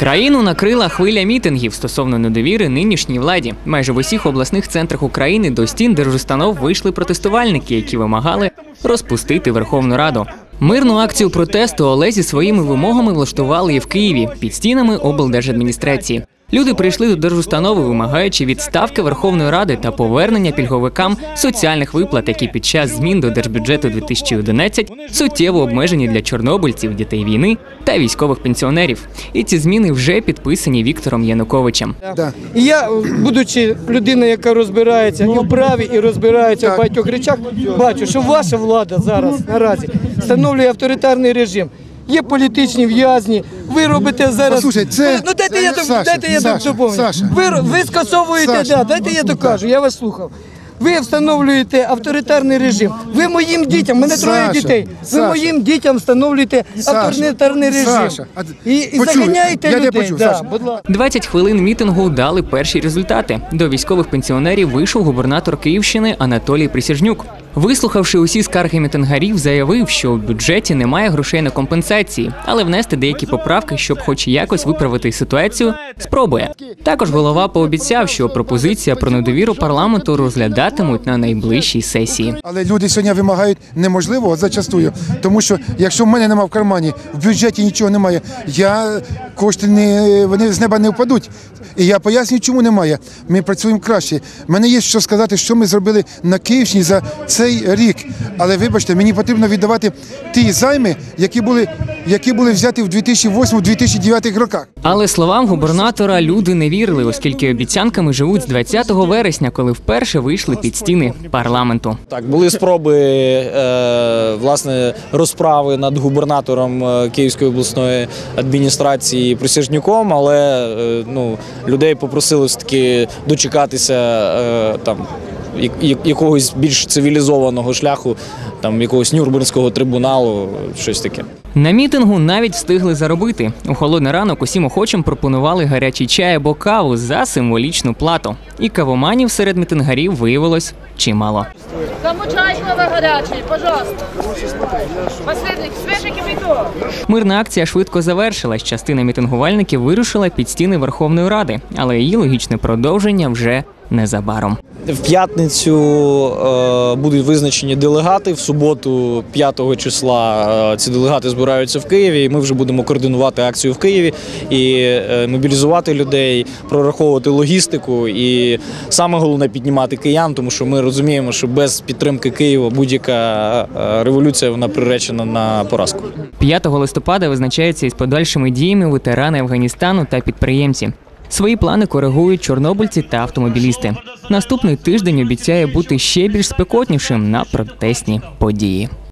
Країну накрила хвиля мітингів стосовно недовіри нинішній владі. Майже в усіх обласних центрах України до стін держустанов вийшли протестувальники, які вимагали розпустити Верховну Раду. Мирну акцію протесту Оле зі своїми вимогами влаштували і в Києві під стінами облдержадміністрації. Люди прийшли до держустанови, вимагаючи відставки Верховної Ради та повернення пільговикам соціальних виплат, які під час змін до держбюджету 2011 суттєво обмежені для чорнобильців, дітей війни та військових пенсіонерів. І ці зміни вже підписані Віктором Януковичем. І я, будучи людиною, яка розбирається і в праві, і розбирається в багатьох речах, бачу, що ваша влада зараз наразі встановлює авторитарний режим. Є політичні в'язні. Ви робите зараз. Послухай, це- ну дайте я док- Саша, дайте я Саша, доповню. Саша. Ви ро- ви скасовуєте, Саша. да, дайте я докажу. Я вас слухав. Ви встановлюєте авторитарний режим. Ви моїм дітям, мене троє Саша, дітей. Ви Саша. моїм дітям встановлюєте авторитарний режим. Саша, а і і почув, заганяєте я тебе людей. почув, да, Саша. будь ласка. 20 хвилин мітингу дали перші результати. До військових пенсіонерів вийшов губернатор Київщини Анатолій Присяжнюк. Вислухавши усі скарги мітингарів, заявив, що в бюджеті немає грошей на компенсації, але внести деякі поправки, щоб хоч якось виправити ситуацію, спробує. Також голова пообіцяв, що пропозиція про недовіру парламенту розглядатимуть на найближчій сесії. Але люди сьогодні вимагають неможливого зачастую, тому що якщо в мене немає в кармані, в бюджеті нічого немає, я кошти не вони з неба не впадуть. І я пояснюю, чому немає. Ми працюємо краще. Мене є що сказати, що ми зробили на Київщині за цей рік. Але вибачте, мені потрібно віддавати ті займи, які були, які були взяті в 2008-2009 роках. Але словам губернатора люди не вірили, оскільки обіцянками живуть з 20 вересня, коли вперше вийшли під стіни парламенту. Так, були спроби е, власне розправи над губернатором е, Київської обласної адміністрації Присяжнюком, але е, ну, людей попросили все таки дочекатися е, там якогось більш цивілізованого шляху, там якогось Нюрнберзького трибуналу, щось таке. На мітингу навіть встигли заробити. У холодний ранок усім охочим пропонували гарячий чай або каву за символічну плату. І кавоманів серед мітингарів виявилось чимало. Кому чай новый горячий, пожалуйста. Последний, свежий кипяток. Мирна акція швидко завершилась. Частина мітингувальників вирушила під стіни Верховної Ради, але її логічне продовження вже незабаром. В п'ятницю е, будуть визначені делегати. В суботу, 5 числа, е, ці делегати збираються в Києві. І ми вже будемо координувати акцію в Києві і е, мобілізувати людей, прораховувати логістику. І саме головне піднімати киян, тому що ми розуміємо, що без підтримки Києва будь-яка революція вона приречена на поразку. 5 листопада визначається із подальшими діями ветерани Афганістану та підприємці. Свої плани коригують чорнобильці та автомобілісти. Наступний тиждень обіцяє бути ще більш спекотнішим на протестні події.